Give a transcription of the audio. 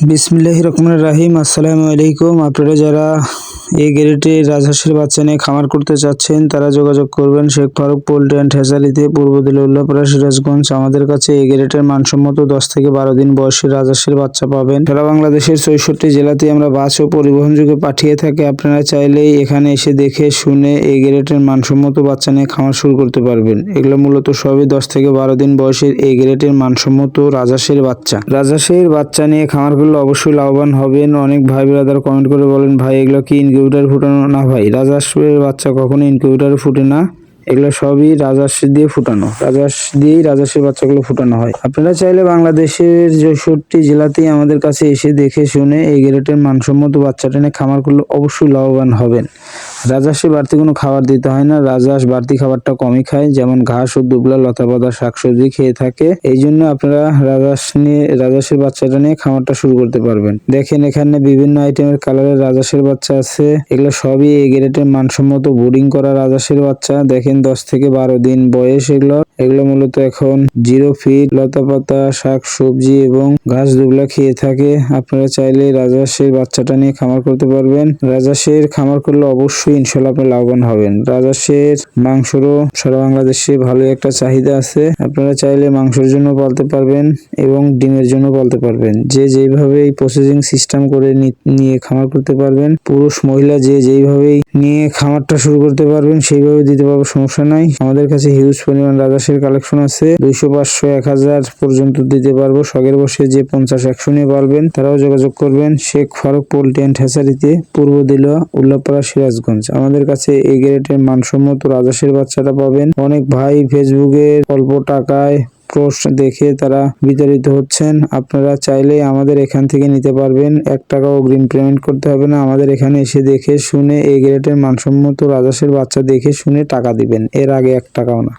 বিসমিল্লাহ রহমান রাহিম আসসালামু আলাইকুম আপনারা যারা এই গ্যারেটে রাজহাঁসের বাচ্চা নিয়ে খামার করতে চাচ্ছেন, তারা যোগাযোগ করবেন শেখ ফারুক, পোল্ট্রি অ্যান্ড হ্যাচারিতে পূর্ব দিলে উল্লাপাড়া সিরাজগঞ্জ। আমাদের কাছে এই গ্যারেটের মানসম্মত দশ থেকে বারো দিন বয়সের রাজহাঁসের বাচ্চা পাবেন। সারা বাংলাদেশের চৌষট্টি জেলাতে আমরা বাস ও পরিবহন যুগে পাঠিয়ে থাকি। আপনারা চাইলেই এখানে এসে দেখে, শুনে এই গ্যারেটের মানসম্মত বাচ্চা নিয়ে খামার শুরু করতে পারবেন। এগুলো মূলত সবই দশ থেকে বারো দিন বয়সের এই গ্যারেটের মানসম্মত রাজহাঁসের বাচ্চা। রাজহাঁসের বাচ্চা নিয়ে খামার করলে অবশ্যই লাভবান হবেন। অনেক ভাই ব্রাদার কমেন্ট করে বলেন, ভাই, এগুলো কি ইনকিউবেটার ফুটানো না ভাই রাজহাঁসের বাচ্চা কখনো ইনকিউবেটারে ফুটে না। এগুলো সবই রাজহাঁস দিয়ে ফুটানো। রাজহাঁস দিয়েই রাজহাঁসের বাচ্চাগুলো ফুটানো হয়। আপনারা চাইলে বাংলাদেশের চৌষট্টি জেলাতেই আমাদের কাছে এসে দেখে শুনে এই গ্রেটের মানসম্মত বাচ্চাটা নিয়ে খামার করলে অবশ্যই লাভবান হবেন। রাজহাঁসে বাড়তি কোনো খাবার দিতে হয় না। রাজহাঁস বাড়তি খাবারটা কমই খায়, যেমন ঘাস ও দুবলা, লতা পাতা, শাকসবজি খেয়ে থাকে। এই জন্য আপনারা রাজহাঁস নিয়ে রাজহাঁসের বাচ্চাটা নিয়ে খামারটা শুরু করতে পারবেন। দেখেন এখানে বিভিন্ন আইটেমের কালারের রাজহাঁসের বাচ্চা আছে। এগুলো সবই এই গ্রেটের মানসম্মত বোর্ডিং করা রাজহাঁসের বাচ্চা। দেখেন দশ থেকে বারো দিন বয়স এগুলো। এগুলো মূলত এখন জিরো ফিট লতা পাতা শাক, সবজি এবং ঘাস দুবলা খেয়ে থাকে। আপনারা চাইলে রাজহাঁসের বাচ্চাটা নিয়ে খামার করতে পারবেন। রাজহাঁসের খামার করলে অবশ্যই ইনশাল্লাহ আপনি লাভবান হবেন। রাজহাঁসের মাংসরও সারা বাংলাদেশে ভালো একটা চাহিদা আছে। আপনারা চাইলে মাংসের জন্য পালতে পারবেন এবং ডিমের জন্য পালতে পারবেন। যে যেভাবে এই প্রসেসিং সিস্টেম করে নিয়ে খামার করতে পারবেন, পুরুষ মহিলা যে যেইভাবেই নিয়ে খামারটা শুরু করতে পারবেন, সেইভাবে দিতে পারব সমস্যা নাই। আমাদের কাছে হিউজ পরিমাণ রাজাসের কালেকশন আছে। দুইশো পাঁচশো, এক হাজার পর্যন্ত দিতে পারব। শখের বসে যে পঞ্চাশ, একশো নিয়ে পারবেন, তারাও যোগাযোগ করবেন। শেখ ফারুক পোল্টি অ্যান্ড হ্যাচারিতে, পূর্ব দিলা, উল্লাপাড়া, সিরাজগঞ্জ। আমাদের কাছে এই গ্রেটের মানসম্মত রাজাসের বাচ্চাটা পাবেন। অনেক ভাই ফেসবুকে অল্প টাকায় পোস্ট দেখে তারা বিতাড়িত হচ্ছেন। আপনারা চাইলে আমাদের এখান থেকে নিতে পারবেন। এক টাকা অগ্রিম পেমেন্ট করতে হবে না। আমাদের এখানে এসে দেখে শুনে এই গ্রেটের মানসম্মত রাজাসের বাচ্চা দেখে শুনে টাকা দিবেন। এর আগে এক টাকাও না।